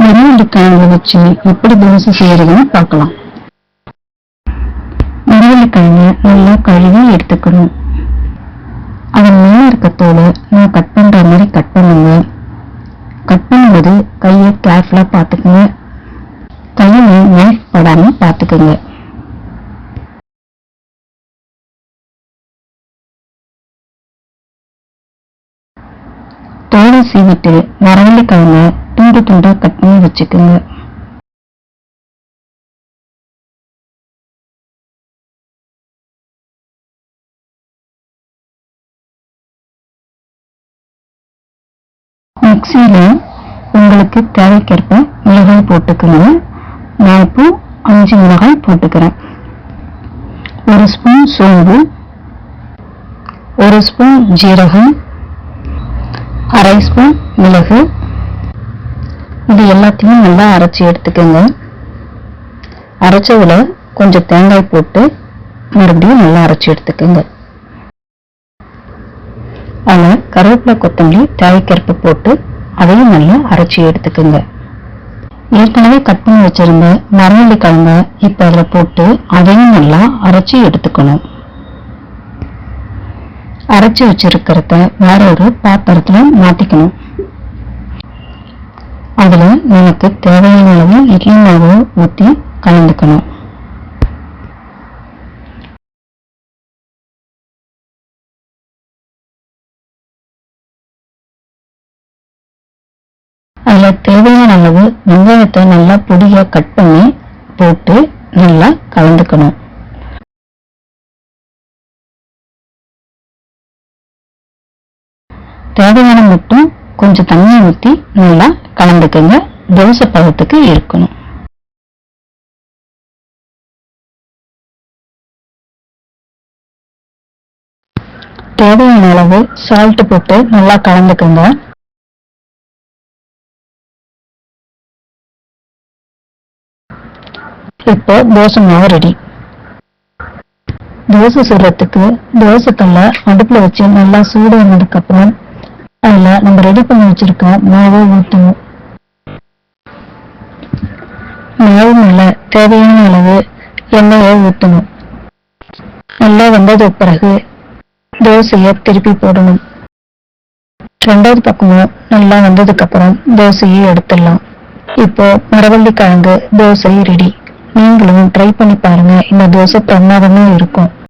மரவள்ளிக்கிழங்கு வச்சு எப்படி தோசை செய்யறதுன்னு பார்க்கலாம். மரவள்ளிக்கிழங்கு நல்லா கழுவி எடுத்துக்கணும். அதன் மேல இருக்க தோலை நான் கட் பண்ற மாதிரி கட் பண்ணுங்க. கட் பண்ணும்போது கையை கேர்ஃபுல்லா பார்த்துக்குங்க. கையை நைஃப் படாம பார்த்துக்குங்க. தோலை சீவிட்டு மரவள்ளிக்கிழங்க துண்டு துண்டா கட் பண்ணி வச்சுக்கோங்க. மிக்சியில உங்களுக்கு தேவைக்கேற்ப மிளகாய் போட்டுக்கோங்க. நான் இப்போ அஞ்சு மிளகாய் போட்டுக்கிறேன். ஒரு ஸ்பூன் சோம்பு ஒரு ஸ்பூன் ஜீரகம் அரை ஸ்பூன் மிளகு இது எல்லாத்தையும் நல்லா அரைச்சி எடுத்துக்கோங்க. அரைச்சதுல கொஞ்சம் தேங்காய் போட்டு மறுபடியும் நல்லா அரைச்சி எடுத்துக்கோங்க. அதில் கருவேப்பிலை கொத்தமல்லி தேவைக்கருப்பு போட்டு அதையும் நல்லா அரைச்சி எடுத்துக்கோங்க. ஏற்கனவே கட் பண்ணி வச்சிருந்த மரவள்ளி கிழங்க இப்போ அதில் போட்டு அதையும் நல்லா அரைச்சி எடுத்துக்கணும். அரைச்சி வச்சிருக்கிறத வேற ஒரு பாத்திரத்துல மாற்றிக்கணும் அதுல நமக்கு தேவையான அளவு இட்லி மாவு ஊற்றி கலந்துக்கணும். அதுல தேவையான அளவு வெங்காயத்தை நல்லா பொடியா கட் பண்ணி போட்டு நல்லா கலந்துக்கணும். தேவையான மட்டும் கொஞ்சம் தண்ணி ஊற்றி நல்லா கலந்துக்கங்க. தோசை பதத்துக்கு இருக்கணும். தேவையான அளவு சால்ட் போட்டு நல்லா கலந்துக்கங்க. இப்போ தோசை மாவு ரெடி தோசை சுடுறதுக்கு தோசை கல்ல அடுப்புல வச்சு நல்லா சூடானதுக்கு அப்புறம் அதில் நம்ம ரெடி பண்ணி வச்சிருக்க மாவை ஊற்றணும் மாவு மேலே தேவையான அளவு எண்ணெயை ஊற்றணும் நல்லா வந்தது பிறகு தோசையை திருப்பி போடணும். ரெண்டாவது பக்கமும் நல்லா வந்ததுக்கப்புறம் தோசையை எடுத்துடலாம். இப்போ மரவள்ளி கிழங்கு தோசை ரெடி நீங்களும் ட்ரை பண்ணி பாருங்க இந்த தோசை பிரமாதமாக இருக்கும்.